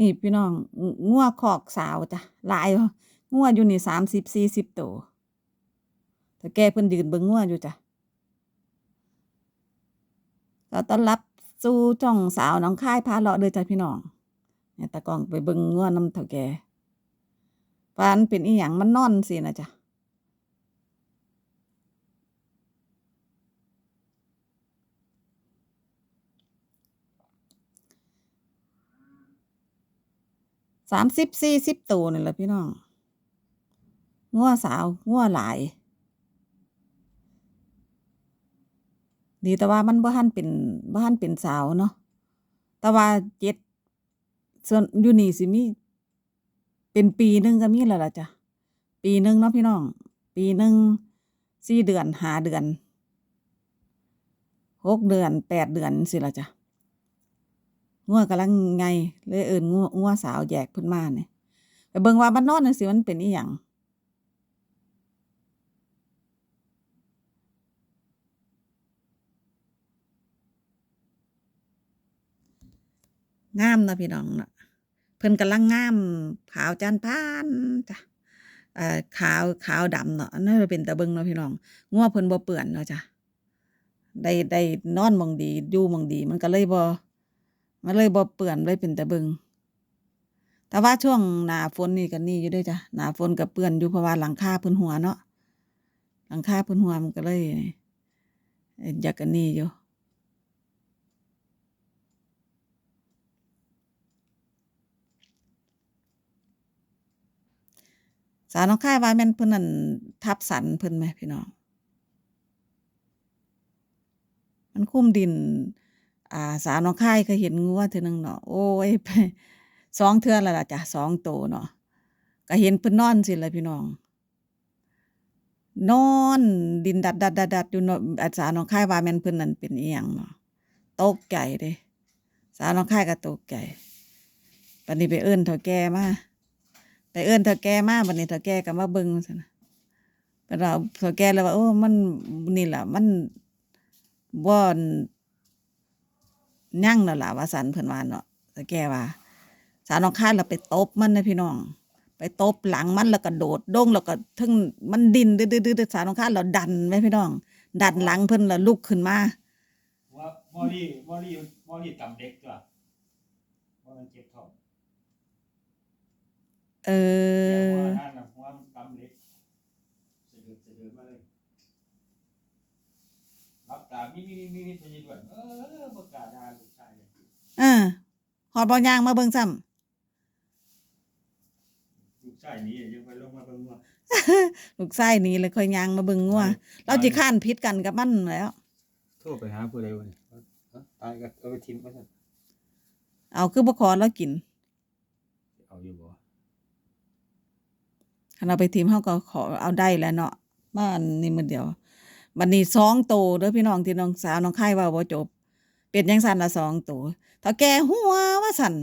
นี่พี่น้องงัวคอกสาวจ้ะหลายบ่งัวอยู่นี่สามสิบสี่สิบตัวแต่แกเพิ่นยืนเบิ่งงัวอยู่จ้ะเราต้อนรับสู่จ่องสาวน้องค่ายพาเลาะเด้อจ้ะพี่น้องเนี่ยตะกองไปเบิ่งงัวน้ำเถ่าแกฟันเป็นอีหยังมันนอนสินะจ้ะ สามสิบสี่สิบตัวนี่แหละพี่น้องงัวสาวงัวหลาย ดีแต่ว่ามันบ่ทันเป็นบ่ทันเป็นสาวเนาะแต่ว่าเจ็ดส่วนอยู่นี่สิมีเป็นปีหนึ่งก็มีแล้วล่ะจ้ะปีหนึ่งเนาะพี่น้อง ปีหนึ่งสี่เดือนหาเดือนหกเดือนแปดเดือนสิละจ้ะ งัวกำลังไงเลยเอิ้นงัวงัวสาวแยกเพิ่นมาเนี่ยไปเบิ่งว่ามันนอนจังซี่มันเป็นอีหยังงามนะพี่น้องเนาะเพิ่นกำลังงามขาวจานพานจ้ะเอ่อขาวขาวดำเนาะนั่นเป็นตาเบิงเนาะพี่น้องงัวเพิ่นบ่เปื้อนเนาะจ้ะได้ได้นอนมองดีอยู่มองดี มันก็เลยบ่ มันเลยบ่เปื้อนเลยเป็นแตาเบิงแต่ว่าช่วงหนาฝนนี่ก็นี่อยู่ด้อจ้ะหนาฝนก็เปื้อนอยู่เพราะว่าหลังคาพิ่นหัวเนาะหลังคาพิ่นหัวมันก็เลยอยากอันนี้อยู่สาวน้องคายว่าแม่นเพิ่นนั่นทับสันเพิ่นไหมพี่น้อง มันคุ้มดิน อ่า สาวน้องค่ายเคยเห็นงัวเทื่อหนึ่งเนาะโอ้ยไปสองเทื่อแล้วล่ะจ้ะสองโตเนาะก็เห็นเพิ่นนอนสิล่ะพี่น้อง นอนดินดัดดัดดัดดัดอยู่เนาะอาสาวน้องค่ายว่าแม่นเพิ่นนั่นเป็นอีหยังเนาะตกใจเด้สาวน้องค่ายก็ตกใจบัดนี้ไปเอิ้นเฒ่าแก่มาไปเอิ้นเฒ่าแก่มาบัดนี้เฒ่าแก่ก็มาเบิ่งซั่นน่ะเพิ่นว่าเฒ่าแก่เลยว่าโอ้มันนี่ล่ะมันบ่อน ยังแล้วล่ะว่าซั่นเพิ่นว่าเนาะเฒ่าแก่ว่า สาวน้องคายเราไปตบมันนะพี่น้อง ไปตบหลังมันแล้วก็โดดดงแล้วก็ทึ่งมันดินดื้อๆๆสาวน้องคายเราดันไว้พี่น้อง ดันหลังเพิ่นแล้วลุกขึ้นมาว่ามอลี่มอลี่มอลี่ตำเด็กจ้ะว่ามันเจ็บท้องเอแต่อว่านั่นน่ะว่ามันตำเด็กเสด็จเสด็จมาเลย รับตามีมีมีมีมีด้วยเออประกล้าศดาลูกชายเลยเออฮอดบ่ย่างมาเบิ่งซ้ำลูกชายหนี้ยังไปลงมาเบิ่งว่าลูกชายหนี่เลยค่อยย่างมาเบิ่งงัวเราสิค้านพิษกันกับมันแหล้วโทรไปหาผู้ใดวะนี่เอ้าตายก็เอาไปทิ้งไว้ซั่นเอาคือบ่ขอแล้วกิน เอาอยู่บ่คันเอาไปทิมเฮาก็ขอเอาได้แหล้วเนาะมาอันนี้มื้อเดียว บัดนี้สองโตเด้อพี่น้องที่น้องสาวน้องคายว้าบ่จบ เป็นจังซั่นละสองโตเฒ่าแก่หัวว่าซั่น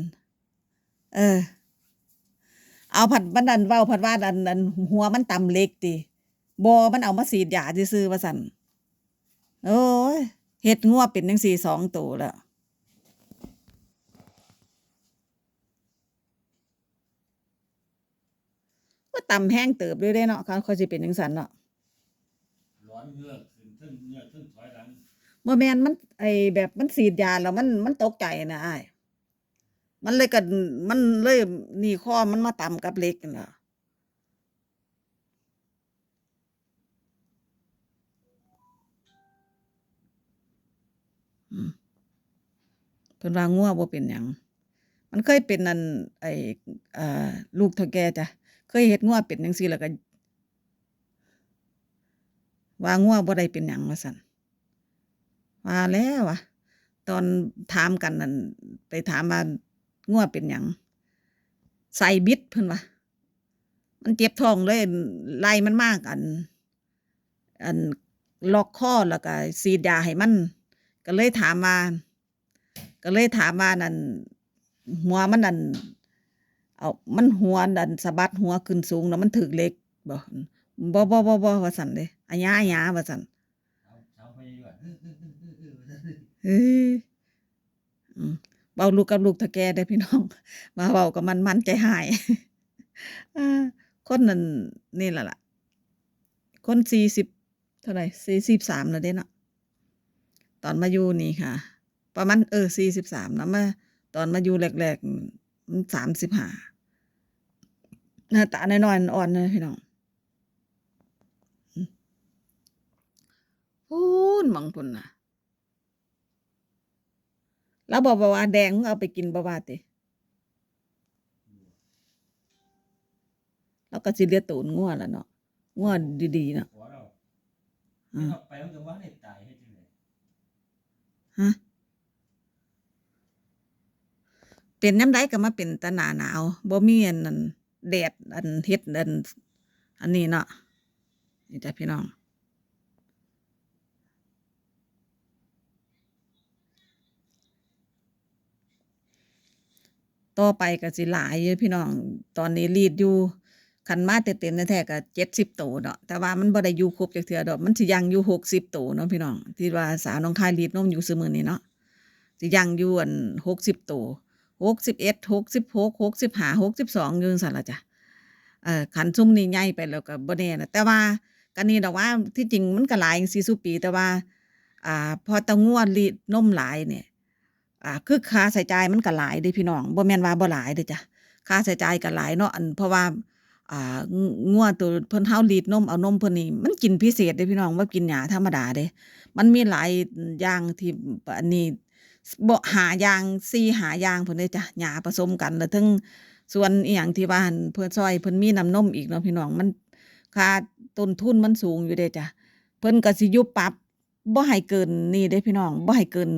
เออ เอาผัดบันดันเว้าผัดว่าอันอันหัวมันต่ำเล็กติบ่มันเอามาฉีดยาซื่อว่าซั่นโอ้ยเฮ็ดงัวเป็นจังซี่สองโตแล้วก็ตำแห้งเติบด้วยเด้เนาะเขาเขาสิเป็นจังซั่นเนาะ เงือกขึ้นทึ่งเงือกทึ่งถอยหลังบ่แม่นมันไอแบบมันฉีดยาแล้วมันมันตกใจนะอ้ายมันเลยก็มันเลยหนีข้อมันมาตำกับเหล็กน่ะเพิ่นว่างัวบ่เป็นหยังมันเคยเป็นนั่นไอ้อ่าลูกเฒ่าแก่จ้ะเคยเฮ็ดงัวเป็นจังซี่แล้วก็ ว่างัวบ่ได้เป็นหยังว่าซั่นว่าแล้ววะตอนถามกันนั่นไปถามว่างัวเป็นหยังใส่บิดเพิ่นว่ามันเจ็บท้องเลยไล่มันมากอัน อันล็อกคอแล้วก็ฉีดยาให้มัน ก็เลยถามว่าก็เลยถามว่านั่นหัวมันนั่นเอามันหัวดันสะบัดหัวขึ้นสูงแล้วมันถึกเล็กบ่บ่บ่บ่บ่ว่าซั่นเด้ อะหยาอะหยาว่าซั่นเอาเช้าไปด้วยเออเออเออเออเออเฮ้ยอืมเว้าลูกกับลูกเฒ่าแก่เด้อพี่น้อง มาเว้ากับมันมันใจหายอาคนนั้นนี่ล่ะล่ะ คน40เท่าไร43แล้วเด้เนาะตอนมาอยู่นี่ค่ะ ประมาณเออ43นะมาตอนมาอยู่แรกๆอืมมัน35หน้าตาน้อยๆอ่อนๆเลยพี่น้อง อืม พู้นหม้องพู้นน่ะเลาบอกว่าแดงมึงเอาไปกินบ่ว่าติเลาก็สิเหลือตูนงัวล่ะเนาะงัวดีๆเนาะขอเราอืมเอาไปมันก็ว่าได้ตายเฮ็ดจังได๋ฮะเป็นยามใดก็มาเป็นแต่หน้าหนาวบ่มีอันนั้นแดดอันเฮ็ดอัน อันนี้เนาะนี่จ้ะพี่น้อง ต่อไปก็สิหลายพี่น้องตอนนี้รีดอยู่คันมาเต็มๆแท้ๆก็70โตเนาะแต่ว่ามันบ่ได้อยู่ครบจักเทื่อดอกมันสิยังอยู่60โตเนาะพี่น้องที่ว่าสาวหนองคายรีดนมอยู่ซุมื้อนี้เนาะสิยังอยู่อั่น60โต61 66 65 62อยู่จั่งซั้นล่ะจ้ะเอ่อคันซุมนี้ใหญ่ไปแล้วก็บ่แน่นะแต่ว่าก็นี่ดอกว่าที่จริงมันก็หลายจั่งซี้ซุปีแต่ว่า อ่า พอตางัวรีดนมหลายเนี่ย อ่าคือค่าใช้จ่ายมันก็หลายเดะพี่น้องบ่แม่นว่าบ่หลายเด้จ้ะค่าใช้จ่ายก็หลายเนาะอันเพราะว่าอ่างัวตัวเพิ่นเฮารีดนมเอานมเพิ่นนี่มันกินพิเศษเดะพี่น้องบ่กินหญ้าธรรมดาเดะมันมีหลายอย่างที่อันนี้บ่5อย่าง4-5อย่างเพู้นเด้จ้ะหญ้าผสมกันแล้วเทิงส่วนอิหยังที่ว่านเพิ่นซอยเพิ่นมีน้ำนมอีกเนาะพี่น้องมันค่าต้นทุนมันสูงอยู่เดะจ้ะเพิ่นก็สิยู่ปรับบ่ให้เกินนี่เดะพี่น้องบ่ให้เกิน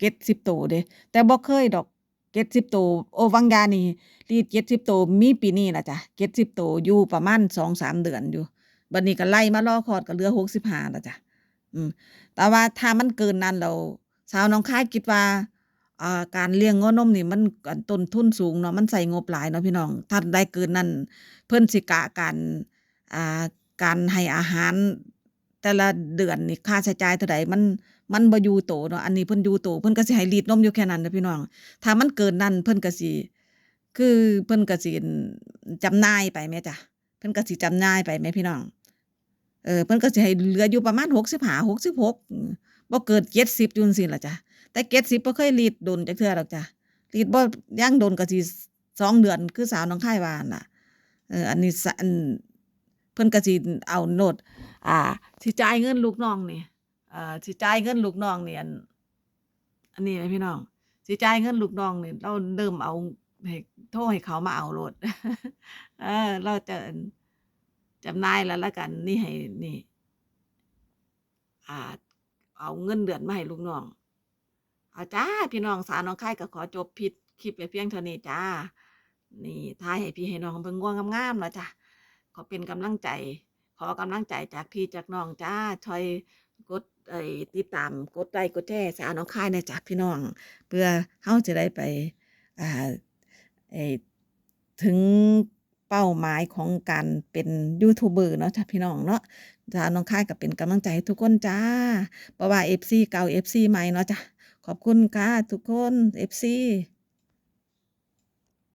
6 70โตเดะแต่บ่เคยดอก70โตโอวังยานี่รีด70โตมีปีนี้ล่ะจ้ะ70โตอยู่ประมาณ2-3เดือนอยู่บัดนี้ก็ไล่มารอคอดก็เหลือ65แล้วจ้ะอืมแต่ว่าถ้ามันเกินนั้นแล้วชาวหนองคายคิดว่าอ่าการเลี้ยงงัวนมนี่มันต้นทุนสูงเนาะมันใช้งบหลายเนาะพี่น้องถ้าได้เกินนั้นเพิ่นสิกะการอ่าการให้อาหาร แต่ละเดือนนี่ค่าใช้จ่ายเท่าใดมันมันบ่อยู่โตเนาะอันนี้เพิ่นอยู่โตเพิ่นก็สิให้รีดนมอยู่แค่นั้นเด้อพี่น้อง ถ้ามันเกินนั้นเพิ่นก็สิคือเพิ่นก็สิจำนายไปแหมจ้ะเพิ่นก็สิจำนายไปแหมพี่น้องเออเพิ่นก็สิให้เหลืออยู่ประมาณ65 66อือบ่เกิน70อยู่จั่งซี้ล่ะจ้ะแต่70บ่เคยรีดโดนจักเทื่อดอกจ้ะรีดบ่ย่างโดนก็สิ2เดือนคือสาวหนองคายว่านั่นล่ะเอออันนี้สอัน พิ่นก็สิเอาโลดอ่าสิจ่ายเงินลูกน้องนี่อ่าสิจ่ายเงินลูกน้องนี่อันอันนี้แหมพี่น้องสิจ่ายเงินลูกน้องนี่เราเริ่มเอาให้โทรให้เขามาเอาโลดเออ เราจะจำนายแล้วล้วกัน นี่ให้นี่ อ่า เอาเงินเดือนมาให้ลูกน้อง เอาจ้า พี่น้องสาวหนองคายก็ขอจบพิดคลิปไว้เพียงเท่านี้จ้า นี่ถ่ายให้พี่ให้น้องเบิ่งงัวงงามๆเนาะจ้ะ ขอเป็นกำลังใจ ขอกำลังใจจากพี่จากน้องจ้าช่วยกดไอ้ติดตามกดไลก์กดแชร์สาวหนองค่ายแหน่จ้ะพี่น้อง เพื่อเราจะได้ไปอ่าไอ้ถึงเป้าหมายของการเป็นยูทูบเบอร์เนาะจ้ะพี่น้องเนาะสาวหนองค่ายก็เป็นกำลังใจทุกคนจ้าบ่ว่า FC เก่า FC ใหม่เนาะจ้ะขอบคุณค่ะทุกคน FC